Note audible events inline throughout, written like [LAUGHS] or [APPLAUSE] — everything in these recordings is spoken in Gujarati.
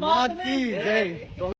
માત કી જય.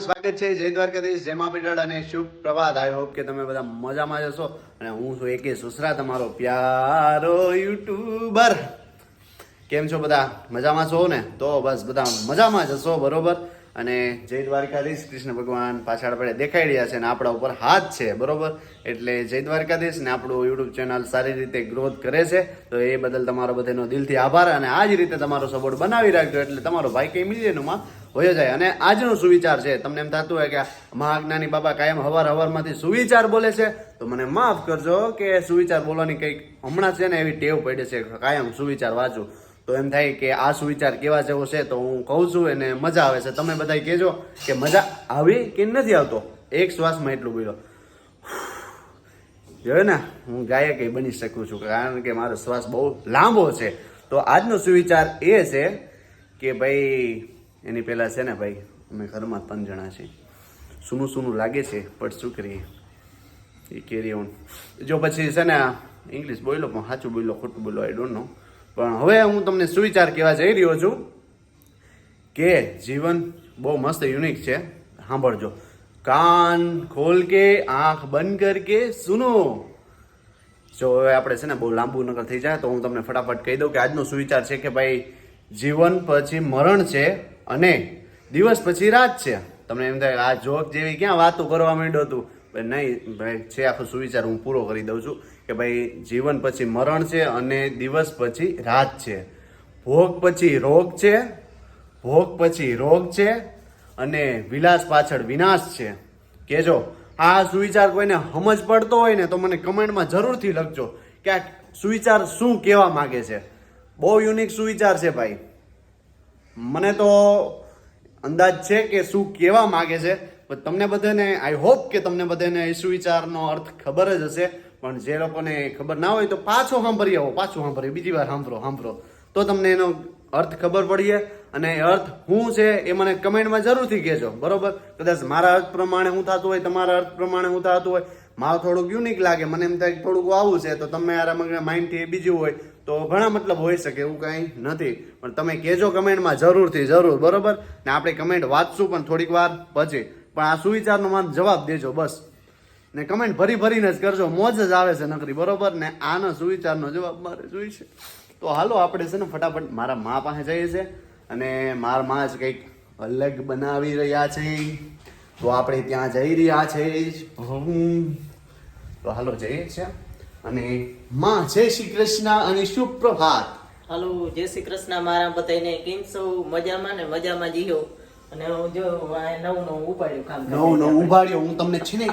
સ્વાગત છે. જય દ્વારકાધીશ, જય મા અને શુભ પ્રભાત. આઈ હોપ કે તમે બધા મજામાં જશો અને હું છું એકે સુસરા, તમારો પ્યારો યુટ્યુબર. કેમ છો બધા? મજામાં છો ને? તો બસ બધા મજામાં જશો બરોબર? અને જય દ્વારકાધીશ, કૃષ્ણ ભગવાન પાછળ પડે દેખાઈ રહ્યા છે અને આપણા ઉપર હાથ છે, બરોબર? એટલે જય દ્વારકાધીશ ને આપણું યુટ્યુબ ચેનલ સારી રીતે ગ્રોથ કરે છે. તો એ બદલ તમારો બધાનો દિલથી આભાર અને આ જ રીતે તમારો સપોર્ટ બનાવી રાખજો એટલે તમારો ભાઈ કઈ મિલિયનમાં હોયો જાય. અને આજનો સુવિચાર છે, તમને એમ થતું હોય કે મહાજ્ઞાની બાબા કાયમ હવાર હવારમાંથી સુવિચાર બોલે છે, તો મને માફ કરજો કે સુવિચાર બોલવાની કંઈક હમણાં છે ને એવી ટેવ પડે છે કાયમ સુવિચાર વાંચું. તો એમ થાય કે આ સુવિચાર કેવા જેવો છે, તો હું કહું છું એને મજા આવે છે. તમે બધા કહેજો કે મજા આવી કે નથી આવતો? એક શ્વાસમાં એટલું બોલો [SIGHS] જોયો ને, હું ગાયક બની શકું છું, કારણ કે મારો શ્વાસ બહુ લાંબો છે. તો આજનો સુવિચાર એ છે કે ભાઈ એની પહેલાં છે ને ભાઈ, અમે ઘરમાં ત્રણ જણા છીએ. સૂનું સૂનું લાગે છે, પણ શું કરીએ? એ કેરી ઓન જો પછી છે ને ઇંગ્લિશ બોલો પણ સાચું બોલો ખોટું બોલો આઈ ડોન્ટ નો પણ હવે હું તમને સુવિચાર કહેવા જઈ રહ્યો છું કે જીવન બહુ મસ્ત યુનિક છે. સાંભળજો. કાન ખોલ કે, આંખ બંધ કર કે, સુનો. જો હવે આપણે છે ને બહુ લાંબુ નકર થઈ જાય તો હું તમને ફટાફટ કહી દઉં કે આજનો સુવિચાર છે કે ભાઈ, જીવન પછી મરણ છે. અને દિવસ પછી રાત છે. તમને એમ થાય આ જોક જેવી ક્યાં વાતો કરવા માંડ્યો તું? ભાઈ, નહીં, ભાઈ, છે આખો સુવિચાર હું પૂરો કરી દઉં છું કે ભાઈ, જીવન પછી મરણ છે અને દિવસ પછી રાત છે. ભોગ પછી રોગ છે, ભોગ પછી રોગ છે અને વિલાસ પાછળ વિનાશ છે. કેજો આ સુવિચાર કોઈને સમજ પડતો હોય ને તો મને કમેન્ટમાં જરૂરથી લખજો કે આ સુવિચાર શું કહેવા માંગે છે? બહુ યુનિક સુવિચાર છે ભાઈ. મને તો અંદાજ છે કે શું કહેવા માગે છે, પણ તમને બધાને આઈ હોપ કે તમને બધાને સુવિચારનો અર્થ ખબર જ હશે. પણ જે લોકોને ખબર ના હોય તો પાછો સાંભળી આવો, પાછું સાંભળીએ બીજી વાર સાંભળો સાંભળો. તો તમને એનો અર્થ ખબર પડીએ અને એ અર્થ હું છે એ મને કમેન્ટમાં જરૂરથી કહેજો, બરોબર? કદાચ મારા અર્થ પ્રમાણે હું થતું હોય, તમારા અર્થ પ્રમાણે હું થતું હોય. મારું થોડુંક યુનિક લાગે, મને એમ થાય થોડુંક આવું છે, તો તમે યાર માઇન્ડથી એ બીજું હોય. તો ઘણા મતલબ હોઈ શકે એવું કાંઈ નથી. પણ તમે કહેજો કમેન્ટમાં જરૂરથી, જરૂર, બરોબર? ને આપણે કમેન્ટ વાંચશું પણ થોડીક વાર પછી. પણ આ સુવિચારનો માન જવાબ દેજો, બસ. ને કમેન્ટ ભરી ભરીને જ કરજો. મોજ જ આવે છે નકરી, બરોબર? ને આનો સુવિચારનો જવાબ મારે જોઈશે. તો હાલો, આપણે છે ને ફટાફટ મારા મા પાસે જઈએ છે. અને મારા મા જ કંઈક અલગ બનાવી રહ્યા છે. તો આપણે ત્યાં જઈ રહ્યા છે. તો હાલો, જઈએ છે અને માં જય શ્રી કૃષ્ણ અને સુપ્રભાત. પ્રભાત હાલો જય શ્રી કૃષ્ણ મારા બધાને કેમ છો? મજામાં ને મજામાં જીયો અને જો નવ નવું ઉપાડ્યું કામ નવ નવ ઉભાડ્યો હું તમને છે ને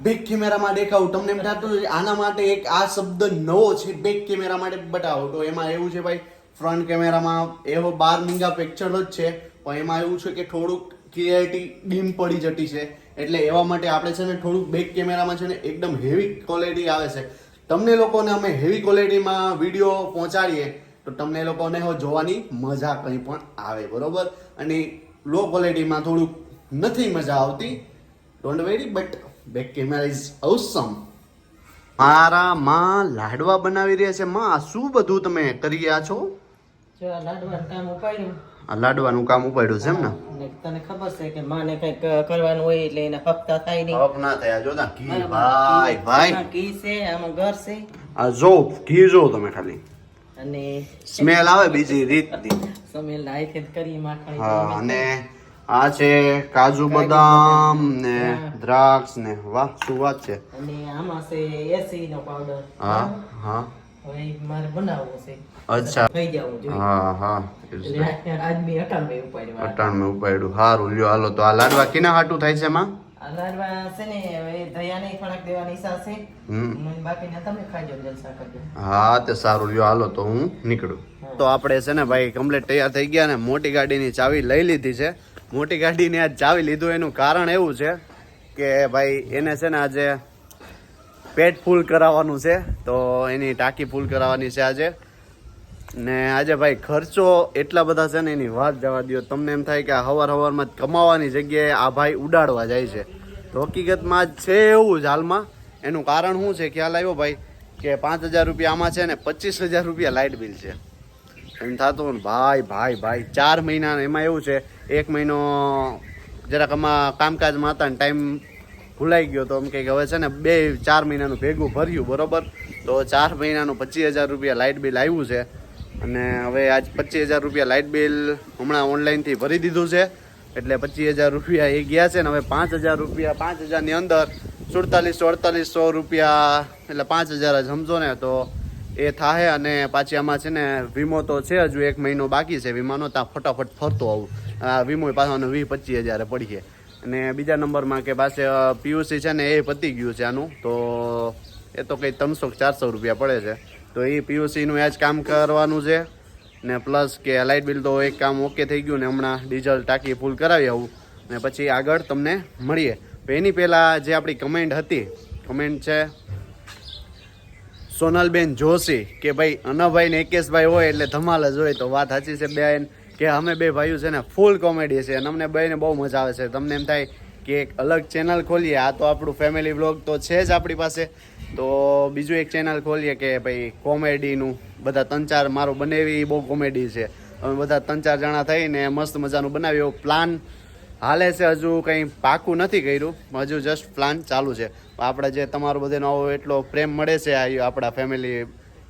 બેક કેમેરામાં દેખાવું. તમને એમ થતું આના માટે એક આ શબ્દ નવો છે બેક કેમેરા માટે બતાવો. તો એમાં એવું છે ભાઈ ફ્રન્ટ કેમેરામાં એવો બાર મિંગા પિક્ચર જ છે. પણ એમાં એવું છે કે થોડુંક ક્લિયરિટી ડીમ પડી જતી છે. એટલે એવા માટે આપણે છે ને થોડુંક બેક કેમેરામાં છે ને એકદમ હેવી ક્વોલિટી આવે છે. તમને લોકોને અમે હેવી ક્વોલિટીમાં વીડિયો પહોંચાડીએ, તો તમને લોકોને જોવાની મજા કંઈ પણ આવે, બરોબર? અને લો ક્વોલિટીમાં થોડુંક નથી મજા આવતી. Don't worry but back camera is awesome મારા માં લાડવા બનાવી રહ્યા છે. માં, શું બધું તમે કરી રહ્યા છો? લાડવા કામ ઉપાડ્યું. આ લાડવાનું કામ ઉપાડ્યું છે એમ ને? તને ખબર છે કે માને કંઈક કરવાનું હોય એટલે એને હપ્તા થાય નહીં. હપ ના થયા જોતા ઘી ભાઈ ભાઈ. કી છે આમાં ઘર છે. આ જો ઘી જો તમે ખાલી. અને સ્મેલ આવે બીજી રીતની. સ્મેલ જ કરી માખણ હા અને આ છે કાજુ બદામ ને દ્રાક્ષ ને વાહ શું વાત છે. અને આમાં છે એસી નો પાવડર હા હા. અચ્છા. હા હા મેં અટાણ મેં ઉપાડ્યું હારું લ્યો હાલો તો આ લાડવા કિના હાટું થાય છે આ કરજો. હા તે સારું લ્યો હાલો તો હું નીકળું. તો આપણે છે ને ભાઈ કમ્પ્લીટ તૈયાર થઈ ગયા ને મોટી ગાડીની ચાવી લઈ લીધી છે. મોટી ગાડીને આજ ચાવી લીધું એનું કારણ એવું છે કે ભાઈ એને છે ને આજે પેટ ફૂલ કરાવવાનું છે, તો એની ટાંકી ફૂલ કરાવવાની છે આજે. ને આજે ભાઈ ખર્ચો એટલા બધા છે ને એની વાત જવા દો તમને એમ થાય કે હવાર હવારમાં કમાવાની જગ્યાએ આ ભાઈ ઉડાડવા જાય છે. તો હકીકતમાં છે એવું જ હાલમાં. એનું કારણ શું છે? ખ્યાલ આવ્યો ભાઈ? કે પાંચ હજાર રૂપિયા આમાં છે ને પચીસ હજાર રૂપિયા લાઇટ બિલ છે. એમ થતું ને ભાઈ ભાઈ ભાઈ, ચાર મહિના એમાં એવું છે. એક મહિનો જરાક આમાં કામકાજમાં હતા ને ટાઈમ ભૂલાઈ ગયો તો એમ કે હવે છે ને બે, ચાર મહિનાનું ભેગું ભર્યું, બરોબર? તો ચાર મહિનાનું પચીસ હજાર રૂપિયા લાઇટ બિલ આવ્યું છે. અને હવે આજ પચીસ હજાર રૂપિયા લાઇટ બિલ હમણાં ઓનલાઈનથી ભરી દીધું છે. એટલે પચીસ હજાર રૂપિયા એ ગયા છે ને હવે પાંચ હજાર રૂપિયા, પાંચ હજારની અંદર સુડતાલીસો, અડતાલીસો રૂપિયા, એટલે પાંચ હજાર જ સમજો ને તો એ થાય અને પાછી આમાં છે ને વીમો તો છે હજુ એક મહિનો બાકી છે. વીમાનો ત્યાં ફટાફટ ફરતો આવું. વીમો પાછો વીસ પચીસ હજારે પડીએ. અને બીજા નંબરમાં કે પાસે પીયુસી છે ને એ પતી ગયું છે આનું, તો એ તો કંઈ ત્રણસો ચારસો રૂપિયા પડે છે. તો એ પીયુસીનું એ જ કામ કરવાનું છે. ને પ્લસ કે લાઇટ બિલ તો એક કામ ઓકે થઈ ગયું ને હમણાં ડીઝલ ટાંકી ફૂલ કરાવી આવું. ને પછી આગળ તમને મળીએ. તો એની પહેલાં જે આપણી કમેન્ટ હતી, કમેન્ટ છે, સોનલબેન જોશી કે ભાઈ અનભાઈ ને એકેશભાઈ હોય એટલે ધમાલ જ હોય તો વાત સાચી છે બેન. કે અમે બે ભાઈઓ છે ને ફૂલ કોમેડી છે અને અમને બેને બહુ મજા આવે છે. તમને એમ થાય કે એક અલગ ચેનલ ખોલીએ, આ તો આપણું ફેમિલી વ્લોગ તો છે જ આપણી પાસે. તો બીજું એક ચેનલ ખોલીએ કે ભાઈ કોમેડીનું. બધા ત્રણ ચાર મારું બનેવી બહુ કોમેડી છે. અમે બધા ત્રણ ચાર જણા થઈને મસ્ત મજાનું બનાવ્યો. પ્લાન હાલે છે, હજુ કંઈ પાકું નથી કર્યું. હજુ જસ્ટ પ્લાન ચાલુ છે. આપણે જે તમારો બધાનો આવો એટલો પ્રેમ મળે છે આ આપણા ફેમિલી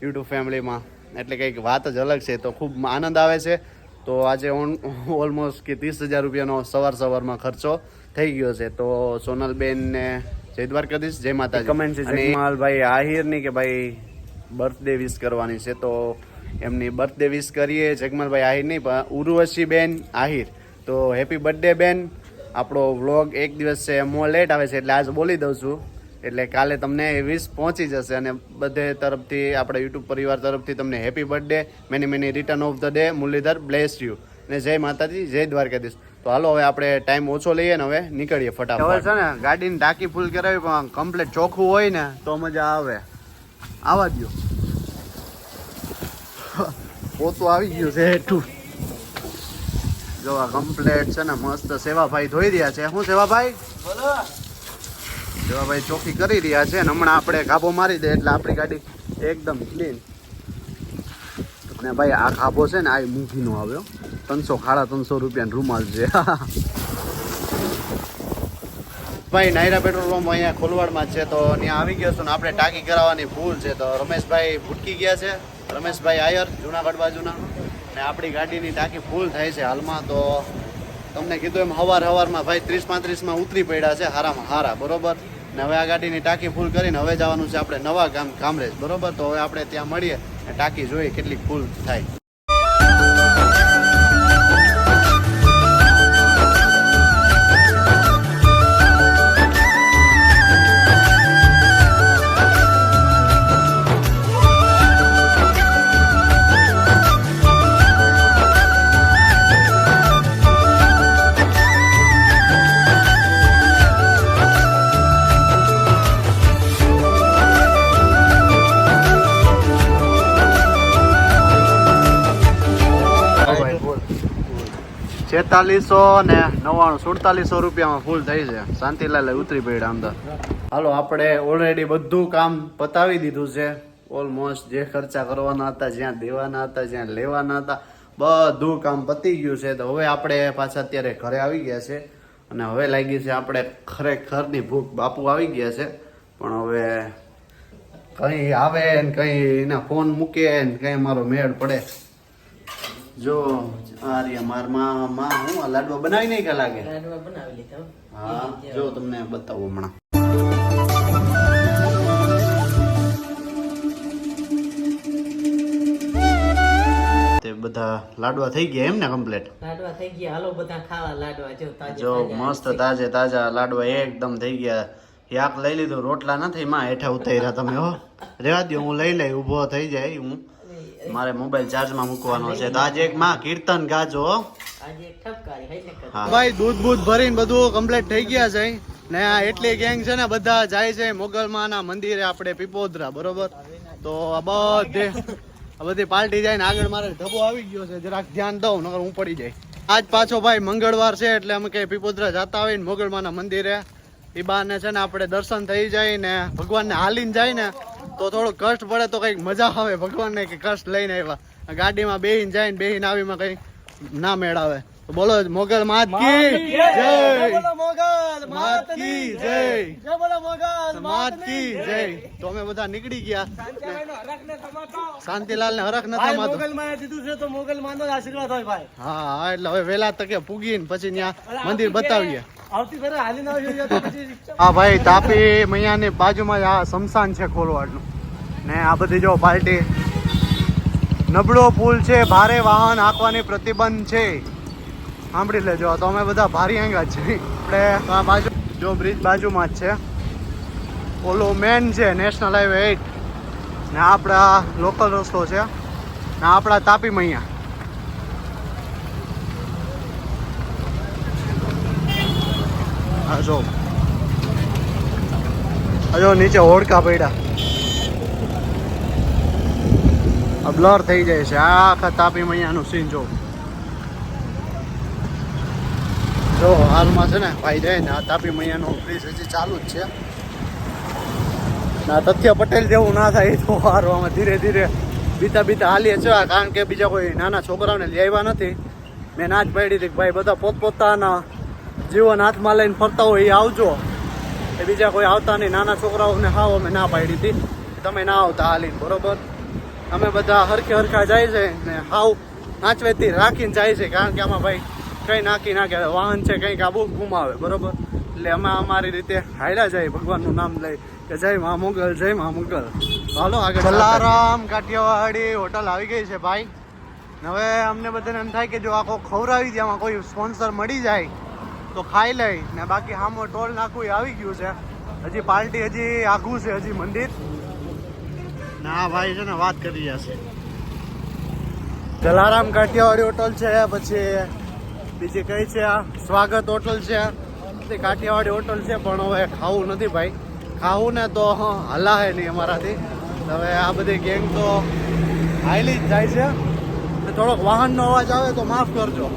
યુટ્યુબ ફેમિલીમાં એટલે કંઈક વાત જ અલગ છે, તો ખૂબ આનંદ આવે છે. તો આજે ઓલમોસ્ટ કે ત્રીસ હજાર રૂપિયાનો સવાર સવારમાં ખર્ચો થઈ ગયો છે. તો સોનલબેનને જય દ્વારકાધીશ જય માતાજી. કમેન્ટ છે જયમાલભાઈ આહિરની કે ભાઈ બર્થડે વિશ કરવાની છે. તો એમની બર્થડે વિશ કરીએ જગમલભાઈ આહિર નહીં પણ ઉર્વશી બેન આહિર. તો હેપી બર્થડે બેન. આપણો વ્લોગ એક દિવસ છે મો લેટ આવે છે એટલે આજ બોલી દઉં છું. એટલે કાલે તમને એ વિશ પહોંચી જશે અને બધે તરફથી, આપણા યુટ્યુબ પરિવાર તરફથી તમને happy birthday many many return of the day Muralidhar bless you ને જય માતાજી, જય દ્વારકાધીશ. તો હાલો, હવે આપણે ટાઈમ ઓછો લઈએ ને હવે નીકળીએ ફટાફટ. છે ને, ગાડીની ટાંકી ફૂલ કરાવી, પણ કમ્પ્લીટ ચોખ્ખું હોય ને, તો મજા આવે. આવા દો પોતું આવી ગયું છે હેઠું. જો આ કમ્પ્લેટ છે ને, મસ્ત સેવાભાઈ ધોઈ રહ્યા છે. શું સેવાભાઈ? બોલો સેવાભાઈ ચોખ્ખી કરી રહ્યા છે અને હમણાં આપણે ગાભો મારી દે એટલે આપણી ગાડી એકદમ ક્લીન અને ભાઈ આ ખાભો છે ને આ મૂંઘીનો આવ્યો ત્રણસો ખાડા ત્રણસો રૂપિયાનો રૂમાલ છે. [LAUGHS] ભાઈ નાયરા પેટ્રોલ પંપ અહીંયા ખોલવાડમાં છે તો ત્યાં આવી ગયો છું ને આપણે ટાંકી કરાવવાની ભૂલ છે તો રમેશભાઈ ભૂટકી ગયા છે. રમેશભાઈ આયર, જુનાગઢ બાજુના. ને આપણી ગાડીની ટાંકી ફૂલ થાય છે હાલમાં તો તમને કીધું એમ હવાર હવારમાં ભાઈ ત્રીસ પાંત્રીસમાં ઉતરી પડ્યા છે હારામાં હારા, બરોબર? ને હવે આ ગાડીની ટાંકી ફૂલ કરીને હવે જવાનું છે આપણે નવા ગામ કામરેજ બરોબર? તો હવે આપણે ત્યાં મળીએ ને ટાંકી જોઈએ કેટલી ફૂલ થાય. છેતાલીસો ને નવ્વાણું, સુડતાલીસો રૂપિયામાં ફૂલ થઈ છે. શાંતિલાલ ઉતરી પડ્યા અંદર હાલો, આપણે ઓલરેડી બધું કામ પતાવી દીધું છે. ઓલમોસ્ટ જે ખર્ચા કરવાના હતા, જ્યાં દેવાના હતા, જ્યાં લેવાના હતા, બધું કામ પતી ગયું છે. તો હવે આપણે પાછા અત્યારે ઘરે આવી ગયા છે. અને હવે લાગી છે આપણે ખરેખરની ભૂખ બાપુ આવી ગયા છે. પણ હવે કંઈ આવે ને કંઈ એના ફોન મૂકે ને કંઈ મારો મેળ પડે. જો આ રહ્યા મારમાં માં હું લાડવા બનાવી નહીં કે લાગે? લાડવા બનાવી લીધા હા. જો તમને બતાવું હમણાં. તે બધા લાડવા થઈ ગયા એમ ને કમ્પ્લીટ લાડવા થઈ ગયા. હાલો બધા ખાવા લાડવા જો તાજા જો મસ્ત તાજે તાજા લાડવા એકદમ થઈ ગયા. યાક લઈ લીધું રોટલા નથી માં હેઠા ઉતાર્યા તમે હો. રેવા દો હું લઈ લઈ ઊભો થઈ જાય હું. મારે મોબાઈલ ચાર્જમાં મૂકવાનો છે. તો આજે એક માં કીર્તન ગાજો આજે એક ઠપકારી હઈ ને હા. ભાઈ દૂધ બૂધ ભરીને બધું કમ્પ્લીટ થઈ ગયા છે. ને આ એટલી ગેંગ છે ને બધા જાય છે મોગલમાના મંદિરે આપણે પીપોદરા બરોબર? તો આ બધે આ બધી પાર્ટી જાય ને આગળ મારે ઢબો આવી ગયો છે. જરાક ધ્યાન દઉં નકર હું પડી જાય. આજ પાછો ભાઈ મંગળવાર છે એટલે અમે કઈ પીપોદરા જતા હોય ને મોગલમાના મંદિરે. એ બાને છે ને આપણે દર્શન થઈ જાય ને ભગવાનને હાલીને જાય ને તો થોડું કષ્ટ પડે તો કંઈક મજા આવે. ભગવાનને કે કષ્ટ લઈને આવ્યા. ગાડીમાં બેહીને જાય ને બેહીને આવીમાં કઈ ના મેળાવે. બોલો મોગલ માત કી જય! માત કી જય! માત કી જય! તો અમે બધા નીકળી ગયા. શાંતિલાલ ને હરખ નથી હોય હા હા એટલે હવે વેલા તકે પૂગીને પછી ત્યાં મંદિર બતાવીએ. હા ભાઈ, તાપી મૈયાની બાજુમાં જ આ શમશાન છે ખોલવાડનું ને આ બધી જો પાર્ટી. નબળો પુલ છે, ભારે વાહન હાંકવાની પ્રતિબંધ છે. સાંભળી લેજો તો અમે બધા ભારી આંગા જ છે આપણે આ બાજુ જો બ્રિજ બાજુમાં જ છે. ઓલો મેન છે, નેશનલ હાઈવે એઇટ. ને આપણા લોકલ રસ્તો છે. ને આપણા તાપી મૈયા. હા જો. આ જો નીચે હોડકા પડ્યા. આ બ્લર થઈ જાય છે. આખા તાપી મૈયાનું સીન જો. જો, હાલમાં છે ને, ભાઈ જાય ને, આ તાપી મૈયાનું બ્રિજ હજી ચાલુ જ છે. ના તથ્ય પટેલ જેવું ના થાય તો હારવામાં ધીરે ધીરે બીતા બીતા હાલીએ છે કારણ કે બીજા કોઈ નાના છોકરાઓને લેવા નથી. મેં ના જ પાડી હતી ભાઈ બધા પોતપોતાના જીવન હાથમાં લઈને ફરતા હોય એ આવજો. એ બીજા કોઈ આવતા નહીં. નાના છોકરાઓને હાવ અમે ના પાડી હતી. તમે ના આવતા હાલીને બરોબર? અમે બધા હરખે હરખા જાય છે ને હાવ નાચવેતી રાખીને જાય છે. કારણ કે આમાં ભાઈ કંઈ નાખી નાખે વાહન છે કંઈક આબુ ગુમાવે બરોબર? એટલે અમે અમારી રીતે હાયલા જાય ભગવાનનું નામ લઈ કે જય મા મોગલ જય મા મોગલ. હાલો આગળ જલારામ કાઠિયાવાડી હોટલ આવી ગઈ છે ભાઈ. હવે અમને બધાને એમ થાય કે જો આખો ખવડાવી દે આમાં કોઈ સ્પોન્સર મળી જાય તો ખાઈ લઈ ને બાકી હામો ટોલ નાખવું એ આવી ગયું છે. હજી પાર્ટી હજી આઘું છે, હજી મંદિર. ના ભાઈ છે ને વાત કરી જશે જલારામ કાઠિયાવાડી હોટલ છે, પછી બીજી કઈ છે, આ સ્વાગત હોટલ છે. કાઠિયાવાડી હોટલ છે, પણ હવે ખાવું નથી ભાઈ. ખાવું ને તો હલાહે નહીં અમારાથી. હવે આ બધી ગેંગ તો હાઈલી જ જાય છે. થોડોક વાહનનો અવાજ આવે તો માફ કરજો.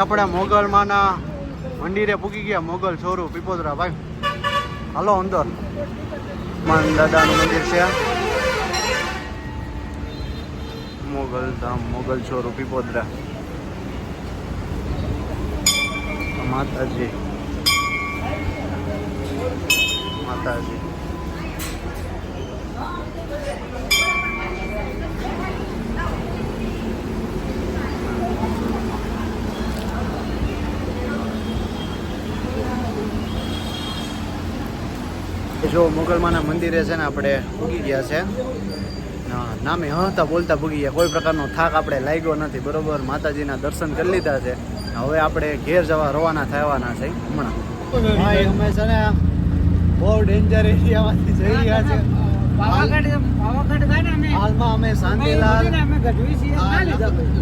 આપણે મોગલમાંના મંદિરે પૂકી ગયા મોગલ છોરું પીપોદરા ભાઈ. હાલો અંદર. માન દાદાનું મંદિર છે. મોગલ ધામ, મોગલ છોરું પીપોદરા. માતાજી. માતાજી. જો મોગલમાના મંદિરે છે ને આપણે પૂગી ગયા છે. નામે હતા બોલતા પૂગી ગયા. કોઈ પ્રકારનો થાક આપણે લાગ્યો નથી. બરોબર, માતાજીના દર્શન કરી લીધા છે. હવે આપણે ઘેર જવા રવાના થવાના છે હમણાં. અમે છે ને બહુ ડેન્જર એરિયામાંથી જઈ રહ્યા છે. હાલમાં અમે શાંતિલાલ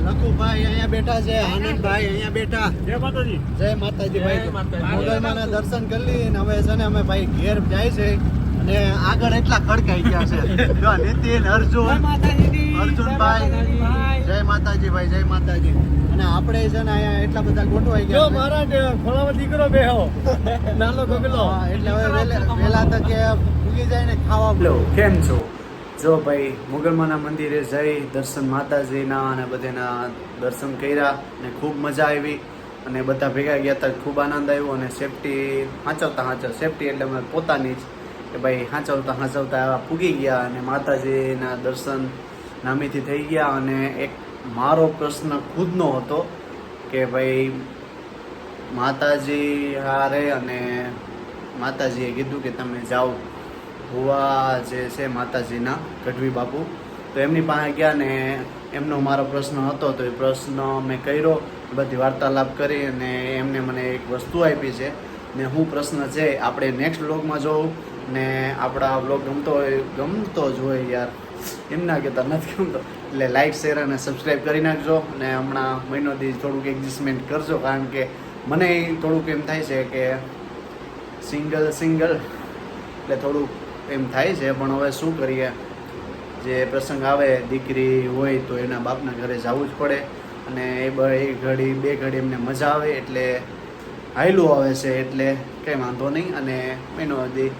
લખુભાઈ અહીંયા બેઠા છે આનંદભાઈ અહીંયા બેઠા. જય માતાજી. જય માતાજી ભાઈ. મોગલમાના દર્શન કરી લઈએ ને હવે છે ને અમે ભાઈ ઘેર જાય છે અને આગળ એટલા ખડકાઈ ગયા છે. જો નીતિન અર્જુન અર્જુનભાઈ જય માતાજી ભાઈ જય માતાજી. અને આપણે છે ને અહીંયા એટલા બધા ગોઠવાઈ ગયા છે. [LAUGHS] હા, એટલે હવે વેલા તકે ઉગી જાય ને ખાવા લો કેમ છો? જો ભાઈ મુગલમાના મંદિરે જઈ દર્શન માતાજીના અને બધાના દર્શન કર્યા અને ખૂબ મજા આવી અને બધા ભેગા ગયા હતા ખૂબ આનંદ આવ્યો અને સેફટી હાંચવતા હાંચવ સેફટી એટલે અમે પોતાની જ કે ભાઈ હાંચવતા હાંચવતા પૂગી ગયા અને માતાજીના દર્શન નામીથી થઈ ગયા અને એક મારો પ્રશ્ન ખુદનો હતો કે ભાઈ માતાજી હારે અને માતાજીએ કીધું કે તમે જાઓ. ભુવા જે છે માતાજીના, ગઢવી બાપુ. તો એમની પાસે ગયા ને એમનો મારો પ્રશ્ન હતો, તો એ પ્રશ્ન મેં કર્યો, બધી વાર્તાલાપ કરી અને એમને મને એક વસ્તુ આપી છે. ને હું પ્રશ્ન છે, આપણે નેક્સ્ટ વ્લોગમાં જોઉં ને આપણા વ્લોગ ગમતો હોય, ગમતો જ હોય યાર. એમ ના કહેતા, નથી ગમતો. એટલે લાઇક શેર અને સબસ્ક્રાઈબ કરી નાખજો અને હમણાં મહિનો દી થોડુંક એડજસ્ટમેન્ટ કરજો, કારણ કે મને થોડુંક એમ થાય છે કે સિંગલ સિંગલ એટલે થોડુંક એમ થાય છે, પણ હવે શું કરીએ? જે પ્રસંગ આવે, દીકરી હોય તો એના બાપના ઘરે જવું જ પડે અને એ એ ઘડી, બે ઘડી એમને મજા આવે એટલે હાયલું આવે છે એટલે કંઈ વાંધો નહીં અને એનો હજી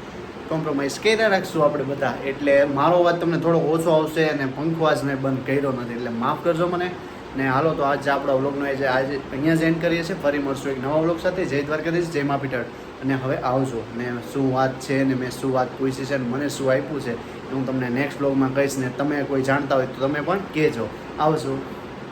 કોમ્પ્રોમાઇઝ કર્યા રાખશું આપણે બધા. એટલે મારો અવાજ તમને થોડો ઓછો આવશે અને પંખવાજ મેં બંધ કર્યો નથી. એટલે માફ કરજો મને. ને હાલો, તો આજે આપણા વ્લોગનો એ જે આજે અહીંયા જ એન્ડ કરીએ છીએ. ફરી મળશું એક નવા વ્લોગ સાથે. જય દ્વારકાધીશ, જય મા પીઠળ અને હવે આવજો. ને શું વાત છે ને મેં શું વાત પૂછી છે મને શું આપ્યું છે હું તમને નેક્સ્ટ બ્લોગમાં કહીશ ને તમે કોઈ જાણતા હોય તો તમે પણ કહેજો. આવજો.